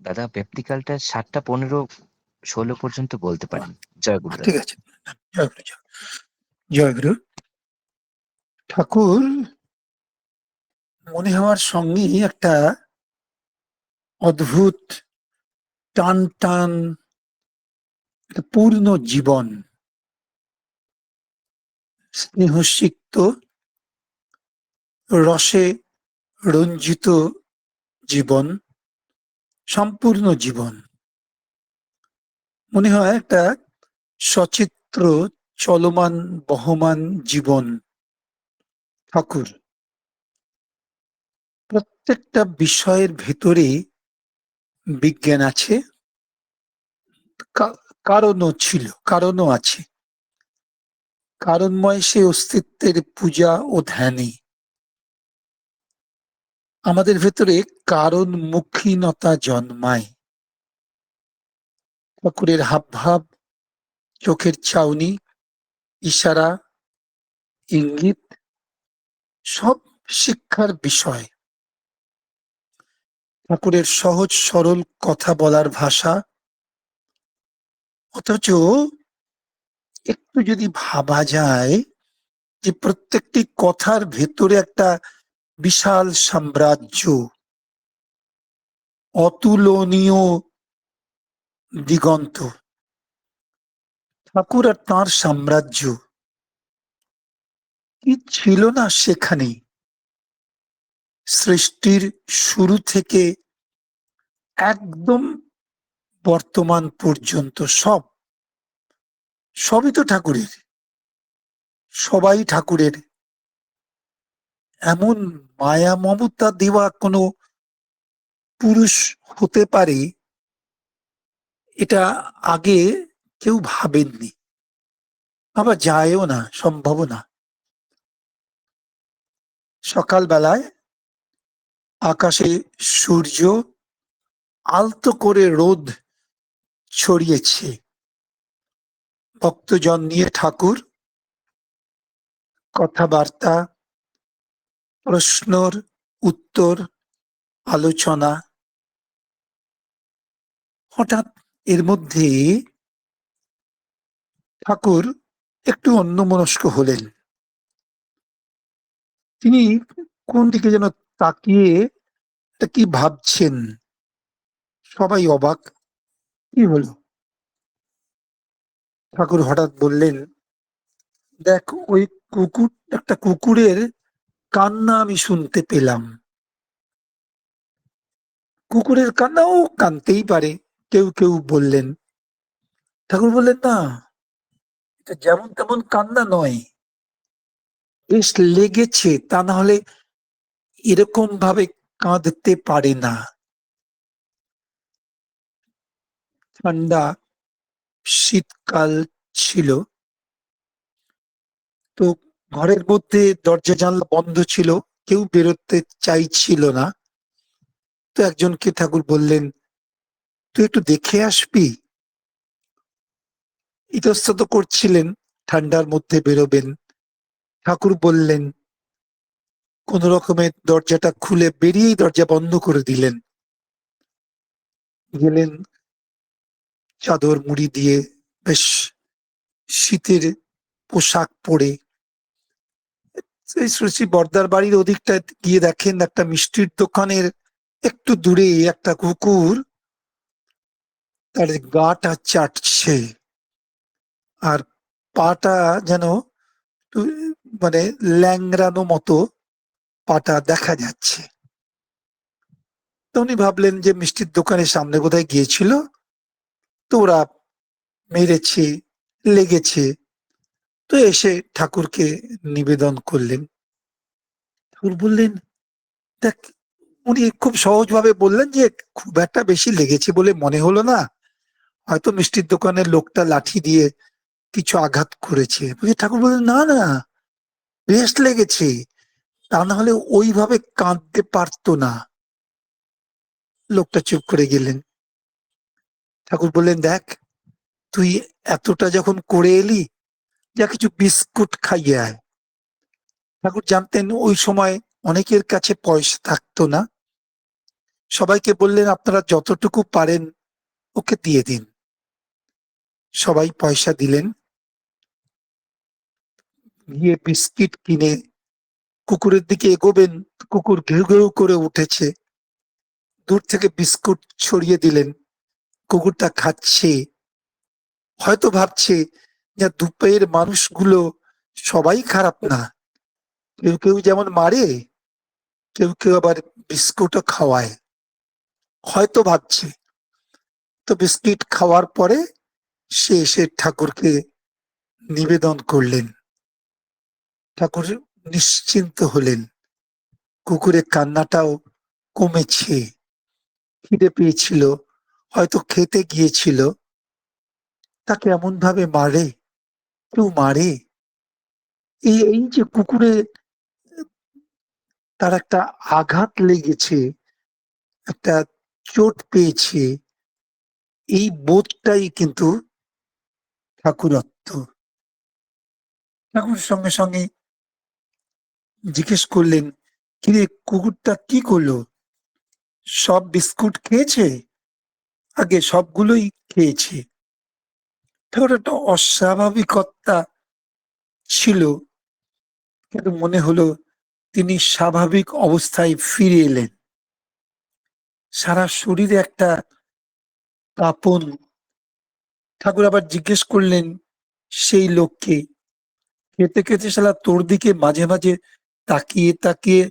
দাদা ব্যক্তিকালটা ৭টা ১৫ ১৬ পর্যন্ত বলতে পারেন। জয় গুরুদেব। ঠিক আছে। জয়গুরু, জয় জয়গুরু। ঠাকুর মনে হওয়ার সঙ্গেই একটা অদ্ভুত টান, টান পূর্ণ জীবন। স্নেহসিক্ত রসে রঞ্জিত জীবন, সম্পূর্ণ জীবন। মনে হয় একটা সচিত্র চলমান বহমান জীবন। ঠাকুর। প্রত্যেকটা বিষয়ের ভেতরে বিজ্ঞান আছে। কারণও ছিল, কারণও আছে। কারণময় সে অস্তিত্বের পূজা ও ধ্যানে। আমাদের ভেতরে কারণ কারণমুখীনতা জন্মায়। ঠাকুরের হাবভাব, চোখের চাউনি, ইশারা, ইঙ্গিত সব শিক্ষার বিষয়। ঠাকুরের সহজ সরল কথা বলার ভাষা অথচ একটু যদি ভাবা যায় যে প্রত্যেকটি কথার ভেতরে একটা বিশাল সাম্রাজ্য। অতুলনীয় দিগন্ত। ঠাকুর আর তাঁর সাম্রাজ্য। কি ছিল না সেখানে? সৃষ্টির শুরু থেকে একদম বর্তমান পর্যন্ত সব। সবই তো ঠাকুরের। সবাই ঠাকুরের। এমন মায়া মমতা দেওয়া কোনো পুরুষ হতে পারে এটা আগে কেউ ভাবেননি। ভাবা যায়ও না, সম্ভবও না। সকালবেলায় আকাশে সূর্য আলতো করে রোদ ছড়িয়েছে। ভক্তজন নিয়ে ঠাকুর কথাবার্তা, প্রশ্নর উত্তর, আলোচনা। হঠাৎ এর মধ্যে ঠাকুর একটু অন্যমনস্ক হলেন। তিনি কোন দিকে যেন তাকিয়ে কি ভাবছেন। সবাই অবাক। কি হলো? ঠাকুর হঠাৎ বললেন, "দেখ ওই কুকুর একটা কুকুরের কান্না আমি শুনতে পেলাম।" কুকুরের কান্না ও কাঁদতেই পারে। কেউ, কেউ বললেন। ঠাকুর বললেন, "না, এটা যেমন তেমন কান্না নয়। বেশ লেগেছে তা না হলে এরকম ভাবে কাঁদতে পারে না।" ঠান্ডা শীতকাল ছিল। তো ঘরের মধ্যে দরজা জানলা বন্ধ ছিল। কেউ বেরোতে চাইছিল না। তো একজনকে ঠাকুর বললেন, "তুই একটু দেখে আসবি?" ইতস্তত করছিলেন ঠান্ডার মধ্যে বেরোবেন। ঠাকুর বললেন, কোন রকমে দরজাটা খুলে বেরিয়েই দরজা বন্ধ করে দিলেন। গেলেন চাদর মুড়ি দিয়ে বেশ শীতের পোশাক পরে। এই শ্রী বর্দার বাড়ির ওদিকটায় গিয়ে দেখেন একটা মিষ্টির দোকানের একটু দূরে একটা কুকুর তার গাটা চাটছে। আর পাটা যেন মানে ল্যাংড়ানো মতো পাটা দেখা যাচ্ছে। তো উনি ভাবলেন যে মিষ্টির দোকানের সামনে কোথায় গিয়েছিল। তো ওরা মেরেছে, লেগেছে। তো এসে ঠাকুরকে নিবেদন করলেন। ঠাকুর বললেন, "দেখ" উনি খুব সহজভাবে বললেন যে, "খুব একটা বেশি লেগেছে বলে মনে হলো না। হয়তো মিষ্টির দোকানের লোকটা লাঠি দিয়ে কিছু আঘাত করেছে।" বলছে ঠাকুর বললেন, "না, না, বেশ লেগেছে। তা না হলে ওইভাবে কাঁদতে পারত না।" লোকটা চুপ করে গেলেন। ঠাকুর বললেন, "দেখ, তুই এতটা যখন করে এলি, যা কিছু বিস্কুট খাইয়ে আয়।" ঠাকুর জানতেন ওই সময় অনেকের কাছে পয়সা থাকতো না। সবাইকে বললেন, আপনারা যতটুকু পারেন ওকে দিয়ে দিন। সবাই পয়সা দিলেন। গিয়ে বিস্কিট কিনে কুকুরের দিকে এগোবেন। কুকুর ঘেউ ঘেউ করে উঠেছে। দূর থেকে বিস্কুট ছড়িয়ে দিলেন। কুকুরটা খাচ্ছে। হয়তো ভাবছে যে দুপাইয়ের মানুষগুলো সবাই খারাপ না। কেউ কেউ যেমন মারে, কেউ কেউ আবার বিস্কুটও খাওয়ায়। হয়তো ভাবছে, তো বিস্কিট খাওয়ার পরে সে এসে ঠাকুরকে নিবেদন করলেন। ঠাকুর নিশ্চিন্ত হলেন। কুকুরের কান্নাটাও কমেছে। খিদে পেয়েছিল, হয়তো খেতে গিয়েছিল। তাকে এমন ভাবে মারে কেউ মারে? এই এই যে কুকুরে, তার একটা আঘাত লেগেছে, একটা চোট পেয়েছে, এই বোধটাই কিন্তু ঠাকুরত্ব। ঠাকুর সঙ্গে সঙ্গে জিজ্ঞেস করলেন, কিরে, কুকুরটা কি করল? সব বিস্কুট খেয়েছে? আগে সবগুলোই খেয়েছে। ঠাকুর একটা অস্বাভাবিকতা ছিল। কিন্তু মনে হলো তিনি স্বাভাবিক অবস্থায় ফিরে এলেন। সারা শরীরে একটা কাঁপন ঠাকুর আবার জিজ্ঞেস করলেন, সেই লোককে? খেতে খেতে শালা তোর দিকে মাঝে মাঝে তাকিয়ে তাকিয়ে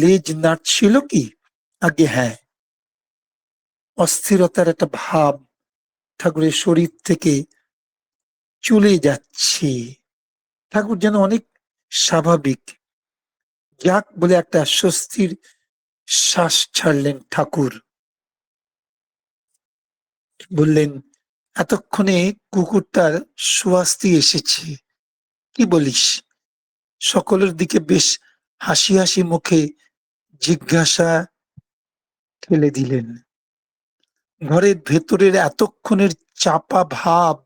লেজ নাড়ছিল কি? আগে হ্যাঁ। অস্থিরতার একটা ভাব ঠাকুরের শরীর থেকে চলে যাচ্ছে। ঠাকুর যেন অনেক স্বাভাবিক। যাক বলে একটা স্বস্তির শ্বাস ছাড়লেন ঠাকুর। বললেন, এতক্ষণে কুকুরটার সুয়াস্তি এসেছে। কি বলিস? সকলের দিকে বেশ হাসি হাসি মুখে জিজ্ঞাসা ফেলে দিলেন। ঘরের ভেতরের এতক্ষণের চাপা ভাব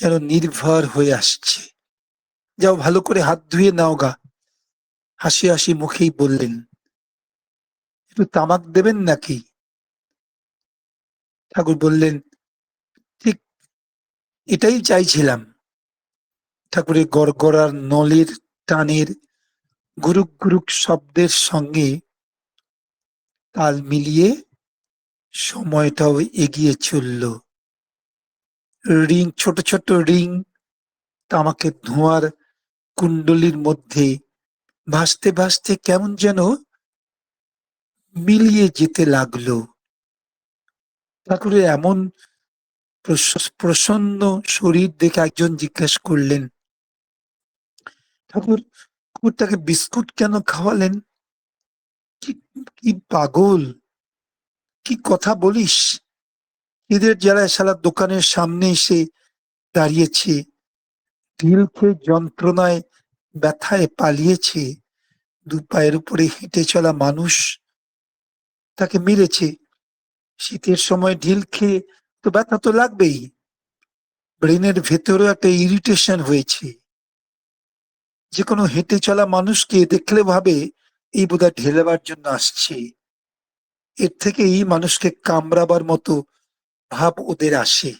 যেন নির্ভর হয়ে আসছে। যাও ভালো করে হাত ধুয়ে নাও গা। হাসি হাসি মুখেই বললেন, একটু তামাক দেবেন নাকি? ঠাকুর বললেন, ঠিক, এটাই চাইছিলাম। ঠাকুরের গড়গড়ার নলের টানের গুরুক গুরুক শব্দের সঙ্গে তাল মিলিয়ে সময়টাও এগিয়ে চলল। রিং, ছোট ছোট রিং। তামাকের ধোঁয়ার কুণ্ডলির মধ্যে ভাসতে ভাসতে কেমন যেন মিলিয়ে যেতে লাগল। ঠাকুরের এমন প্রস- প্রসন্ন শরীর দেখে একজন জিজ্ঞাসা করলেন, ঠাকুর, কুকুরটাকে বিস্কুট কেন খাওয়ালেন? কি পাগল? কি কথা বলিস? ঈদের যারা সারা দোকানের সামনে এসে দাঁড়িয়েছে। ঢিল খেয়ে যন্ত্রণায় ব্যথায় পালিয়েছে। দু পায়ের উপরে হেঁটে চলা মানুষ তাকে মেরেছে। শীতের সময় ঢিল খেয়ে তো ব্যথা তো লাগবেই। ব্রেনের ভেতরেও একটা ইরিটেশন হয়েছে। যে কোনো হেঁটে চলা মানুষকে দেখলে ভাবে এই বোধহয় ঢেলেবার জন্য আসছে। এর থেকে এই মানুষকে কামড়াবার মতো ভাব ওদের আসে।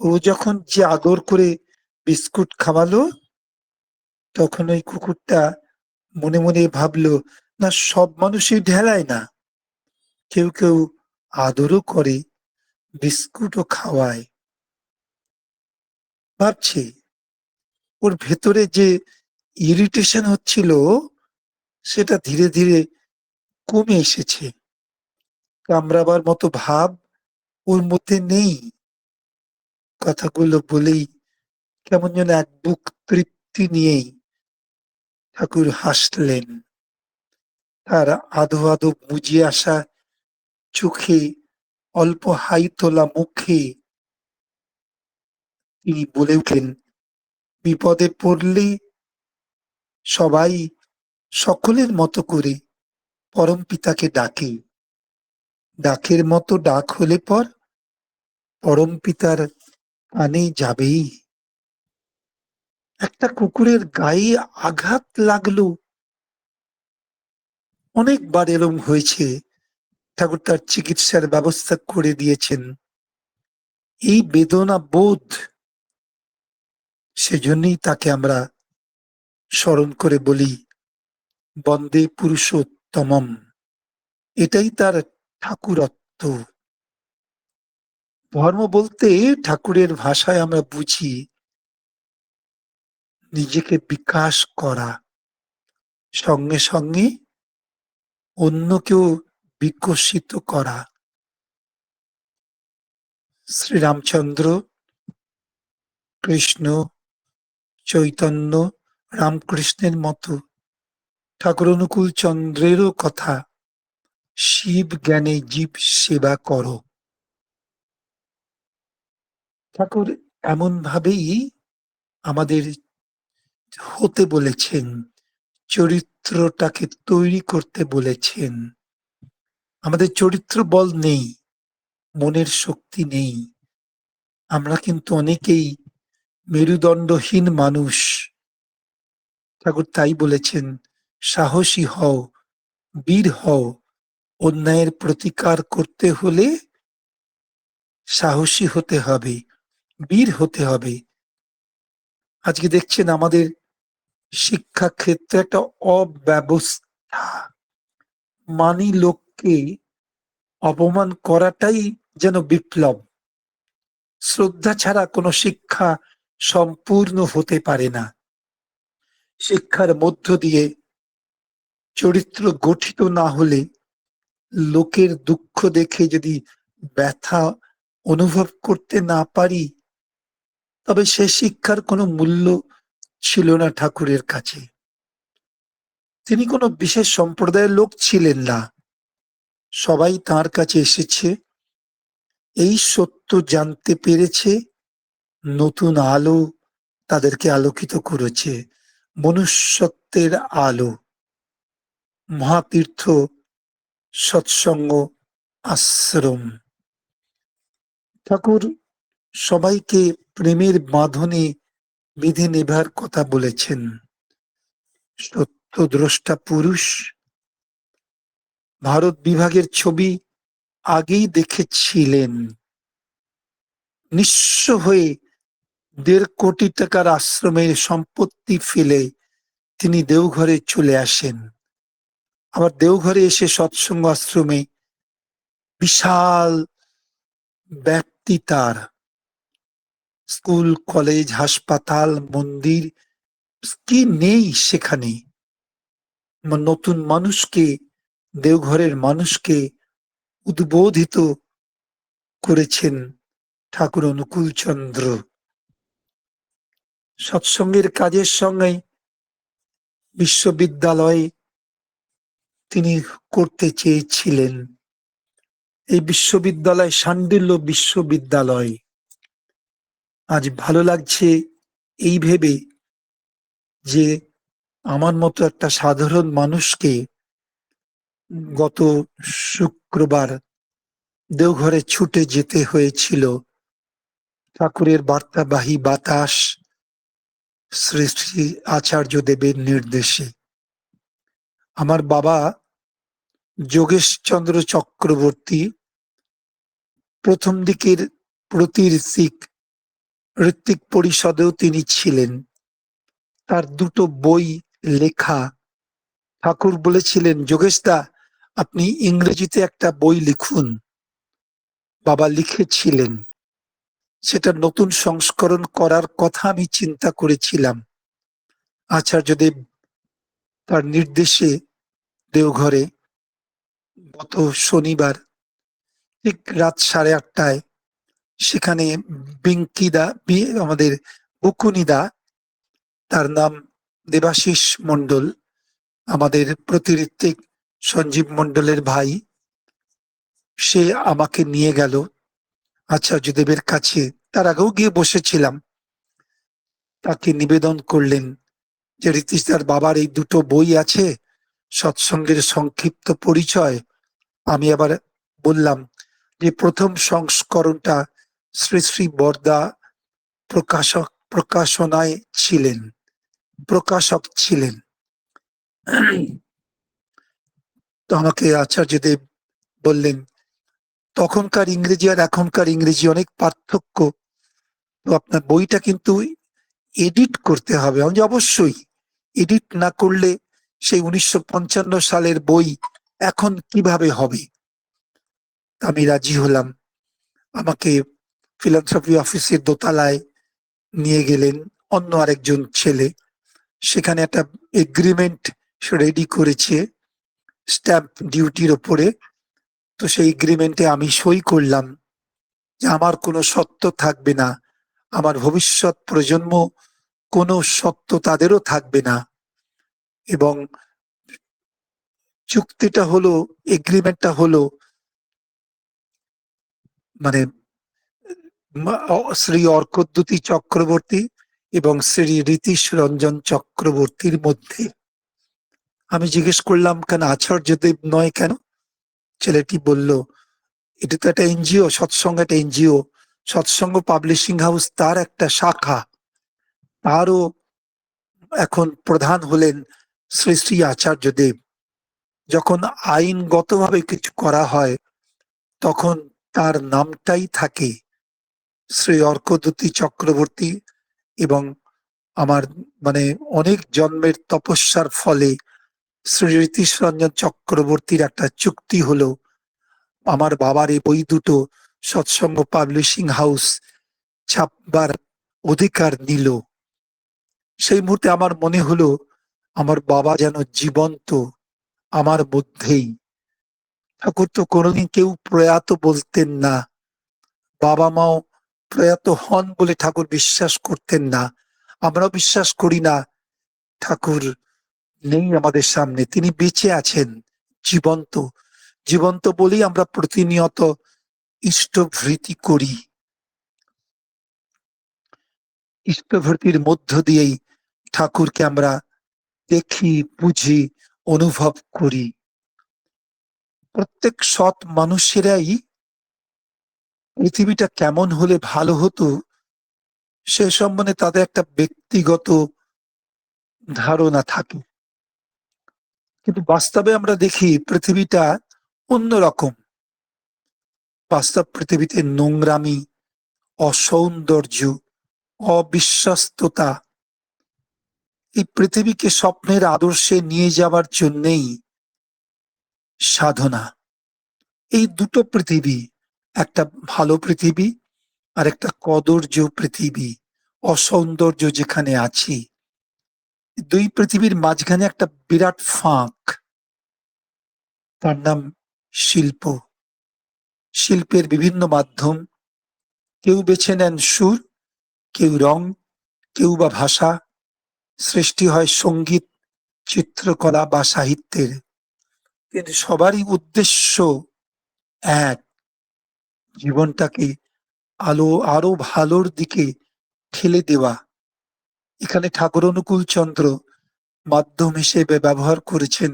ও যখন যে আদর করে বিস্কুট খাওয়ালো, তখন ওই কুকুরটা মনে মনে ভাবলো, না, সব মানুষই ঢেলায় না। কেউ কেউ আদরও করে, বিস্কুটও খাওয়ায়। ভাবছি, ওর ভেতরে যে ইরিটেশন হচ্ছিল, সেটা ধীরে ধীরে কমে এসেছে। কামড়াবার মতো ভাব ওর মধ্যে নেই। কথাগুলো বলেই কেমন যেন এক বুক তৃপ্তি নিয়েই ঠাকুর হাসলেন। তার আধো আধো বুঝে আসা চোখে অল্প হাই তোলা মুখে তিনি বলে উঠলেন, বিপদে পড়লে সবাই সকলের মতো করে পরম পিতাকে ডাকে। ডাকের মতো ডাক হলে পর পরম পিতার কানে যাবেই। একটা কুকুরের গায়ে আঘাত লাগল। অনেকবার এরম হয়েছে। ঠাকুর তার চিকিৎসার ব্যবস্থা করে দিয়েছেন। এই বেদনা বোধ, সেজন্যই তাকে আমরা স্মরণ করে বলি, বন্দে পুরুষোত্তমম। এটাই তার ঠাকুরত্ব। ধর্ম বলতে ঠাকুরের ভাষায় আমরা বুঝি নিজেকে বিকাশ করা, সঙ্গে সঙ্গে অন্যকেও বিকশিত করা। শ্রীরামচন্দ্র, কৃষ্ণ, চৈতন্য, রামকৃষ্ণের মতো। ঠাকুর অনুকূল চন্দ্রেরও কথা। শিব জ্ঞানে জীব সেবা করো। ঠাকুর এমন ভাবেই আমাদের হতে বলেছেন, চরিত্রটাকে তৈরি করতে বলেছেন। আমাদের চরিত্র বল নেই, মনের শক্তি নেই। আমরা কিন্তু অনেকেই মেরুদণ্ডহীন মানুষ। ঠাকুর তাই বলেছেন, সাহসী হও, বীর হও অন্যায়ের প্রতিকার করতে হলে সাহসী হতে হবে, বীর হতে হবে। আজকে দেখছেন আমাদের শিক্ষা ক্ষেত্রে একটা অব্যবস্থা। মানি লোককে অপমান করাটাই যেন বিপ্লব। শ্রদ্ধা ছাড়া কোনো শিক্ষা সম্পূর্ণ হতে পারে না। শিক্ষার মধ্য দিয়ে চরিত্র গঠিত না হলে লোকের দুঃখ দেখে যদি ব্যথা অনুভব করতে না পারি, তবে সে শিক্ষার কোনো মূল্য ছিল না ঠাকুরের কাছে। তিনি কোনো বিশেষ সম্প্রদায়ের লোক ছিলেন না। সবাই তার কাছে এসেছে। এই সত্য জানতে পেরেছে, নতুন আলো তাদেরকে আলোকিত করেছে, মনুষ্যত্বের আলো। মহাতীর্থ সৎসঙ্গ আশ্রম। ঠাকুর সবাইকে প্রেমের বাঁধনে বিধি নেভার কথা বলেছেন। সত্য দ্রষ্টা পুরুষ। ভারত বিভাগের ছবি আগেই দেখেছিলেন। নিঃস্ব হয়ে দেড় কোটি টাকার আশ্রমের সম্পত্তি ফেলে তিনি দেওঘরে চলে আসেন। আবার দেওঘরে এসে সৎসঙ্গ আশ্রমে বিশাল ব্যক্তি তার। স্কুল, কলেজ, হাসপাতাল, মন্দির, কি নেই সেখানে? নতুন মানুষকে, দেওঘরের মানুষকে উদ্বোধিত করেছেন ঠাকুর অনুকূল চন্দ্র। সৎসঙ্গের কাজের সঙ্গে বিশ্ববিদ্যালয়ে তিনি করতে চেয়েছিলেন। এই বিশ্ববিদ্যালয় সান্ডিল্য বিশ্ববিদ্যালয়। আজ ভালো লাগছে এই ভেবে যে আমার মতো একটা সাধারণ মানুষকে গত শুক্রবার দেওঘরে ছুটে যেতে হয়েছিল। ঠাকুরের বার্তাবাহী বাতাস শ্রী শ্রী আচার্য দেবের নির্দেশে। আমার বাবা যোগেশ চন্দ্র চক্রবর্তী প্রথম দিকের প্রতিঋত্বিক ঋত্বিক পরিষদেও তিনি ছিলেন। তার দুটো বই লেখা ঠাকুর বলেছিলেন যোগেশ দা আপনি ইংরেজিতে একটা বই লিখুন। বাবা লিখেছিলেন। সেটা নতুন সংস্করণ করার কথা আমি চিন্তা করেছিলাম। আচার্যদেব তার নির্দেশে দেওঘরে গত শনিবার, ঠিক রাত সাড়ে আটটায় সেখানে বিঙ্কিদা আমাদের বকুনিদা, তার নাম দেবাশিস মন্ডল আমাদের প্রতিঋত্বিক সঞ্জীব মন্ডলের ভাই, সে আমাকে নিয়ে গেল আচার্যদেবের কাছে। তার আগেও গিয়ে বসেছিলাম। তাকে নিবেদন করলেন যে, রীতিশ, তার বাবার এই দুটো বই আছে, সৎসঙ্গের সংক্ষিপ্ত পরিচয় আমি আবার বললাম যে প্রথম সংস্করণটা শ্রী শ্রী বরদা প্রকাশক, প্রকাশনায় ছিলেন, প্রকাশক ছিলেন। তো আমাকে আচার্যদেব বললেন, তখনকার ইংরেজি আর এখনকার ইংরেজি অনেক পার্থক্য। তো আপনার বইটা কিন্তু এডিট করতে হবে। অবশ্যই। এডিট না করলে সেই উনিশশো পঞ্চান্ন সালের বই এখন কীভাবে হবে? আমি রাজি হলাম। আমাকে ফিলান্থ্রপি অফিসের দোতলায় নিয়ে গেলেন অন্য আরেকজন ছেলে। সেখানে একটা এগ্রিমেন্ট রেডি করেছে স্ট্যাম্প ডিউটির ওপরে। তো সেই এগ্রিমেন্টে আমি সই করলাম যে আমার কোনো সত্য থাকবে না। আমার ভবিষ্যৎ প্রজন্ম কোনো সত্য তাদেরও থাকবে না। এবং চুক্তিটা হলো এগ্রিমেন্টটা হলো মানে শ্রী অর্কদ্যুতি চক্রবর্তী এবং শ্রী রীতিশ রঞ্জন চক্রবর্তীর মধ্যে। আমি জিজ্ঞেস করলাম, কেন আচার্যদেব নয় কেন? ছেলেটি বলল, এটা তো একটা এনজিও, সৎসঙ্গ একটা এনজিও। সৎসঙ্গ পাবলিশিং হাউস তার একটা শাখা। তারও এখন প্রধান হলেন শ্রী শ্রী আচার্যদেব। যখন আইনগতভাবে কিছু করা হয়, তখন তার নামটাই থাকে শ্রী অর্কদ্যুতি চক্রবর্তী এবং আমার মানে অনেক জন্মের তপস্যার ফলে শ্রী রঞ্জন চক্রবর্তীর একটা চুক্তি হলো, আমার বাবার এই বই দুটো সৎসঙ্গ পাবলিশিং হাউস ছাপবার অধিকার নিল। সেই মুহূর্তে আমার মনে হলো, আমার বাবা যেন জীবন্ত আমার মধ্যেই। ঠাকুর তো কোনোদিন কেউ প্রয়াত বলতেন না। বাবা মাও প্রয়াত হন বলে ঠাকুর বিশ্বাস করতেন না। আমরাও বিশ্বাস করি না। ঠাকুর নেই আমাদের সামনে। তিনি বেঁচে আছেন, জীবন্ত। জীবন্ত বলেই আমরা প্রতিনিয়ত ইষ্টভৃতি করি। ইষ্টভৃতির মধ্য দিয়েই ঠাকুরকে আমরা দেখি, বুঝি অনুভব করি। প্রত্যেক সৎ মানুষেরাই পৃথিবীটা কেমন হলে ভালো হতো, সে সম্বন্ধে তাদের একটা ব্যক্তিগত ধারণা থাকে। কিন্তু বাস্তবে আমরা দেখি পৃথিবীটা অন্যরকম। বাস্তব পৃথিবীতে নোংরামি, অসৌন্দর্য, অবিশ্বস্ততা এই পৃথিবীকে স্বপ্নের আদর্শে নিয়ে যাওয়ার জন্যেই সাধনা। এই দুটো পৃথিবী, একটা ভালো পৃথিবী আর একটা কদর্য পৃথিবী, অসৌন্দর্য যেখানে আছি। দুই পৃথিবীর মাঝখানে একটা বিরাট ফাঁক। তার নাম শিল্প। শিল্পের বিভিন্ন মাধ্যম, কেউ বেছে নেন সুর, কেউ রং, কেউ বা ভাষা সৃষ্টি হয় সংগীত, চিত্রকলা বা সাহিত্যের। কিন্তু সবারই উদ্দেশ্য এক, জীবনটাকে আলো, আরও ভালোর দিকে ঠেলে দেওয়া। এখানে ঠাকুর অনুকূল চন্দ্র মাধ্যম হিসেবে ব্যবহার করেছেন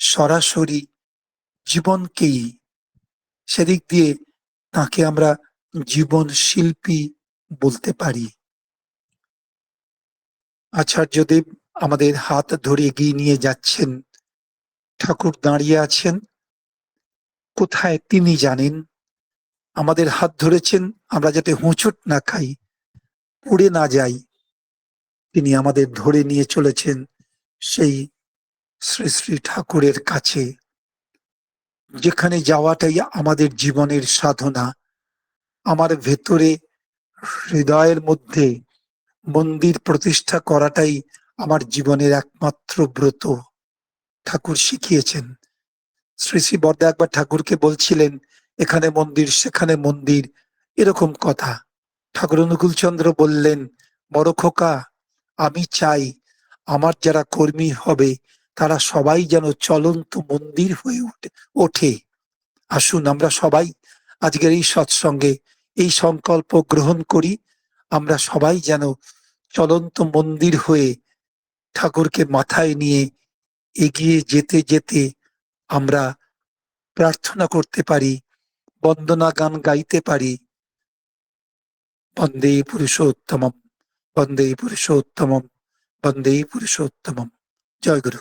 সরাসরি জীবনকেই। সেদিক দিয়ে তাকে আমরা জীবন শিল্পী বলতে পারি। আচার্যদেব আমাদের হাত ধরে এগিয়ে নিয়ে যাচ্ছেন। ঠাকুর দাঁড়িয়ে আছেন। কোথায় তিনি জানেন? আমাদের হাত ধরেছেন, আমরা যাতে হোঁচট না খাই পড়ে না যাই। তিনি আমাদের ধরে নিয়ে চলেছেন সেই শ্রী শ্রী ঠাকুরের কাছে। যেখানে যাওয়াটাই আমাদের জীবনের সাধনা। আমার ভেতরে হৃদয়ের মধ্যে মন্দির প্রতিষ্ঠা করাটাই আমার জীবনের একমাত্র ব্রত। ঠাকুর শিখিয়েছেন। শ্রী শ্রী বর্দা একবার ঠাকুরকে বলছিলেন, এখানে মন্দির, সেখানে মন্দির। এরকম কথা। ঠাকুর অনুকূল চন্দ্র বললেন, বড় খোকা, আমি চাই আমার যারা কর্মী হবে, তারা সবাই যেন চলন্ত মন্দির হয়ে উঠে, ওঠে। আসুন আমরা সবাই আজকের এই সৎসঙ্গে এই সংকল্প গ্রহণ করি। আমরা সবাই যেন চলন্ত মন্দির হয়ে ঠাকুরকে মাথায় নিয়ে এগিয়ে যেতে যেতে আমরা প্রার্থনা করতে পারি, বন্দনা গান গাইতে পারি। বন্দে পুরুষোত্তমম বন্দে পুরুষোত্তমম বন্দে পুরুষোত্তমম। জয় গুরু।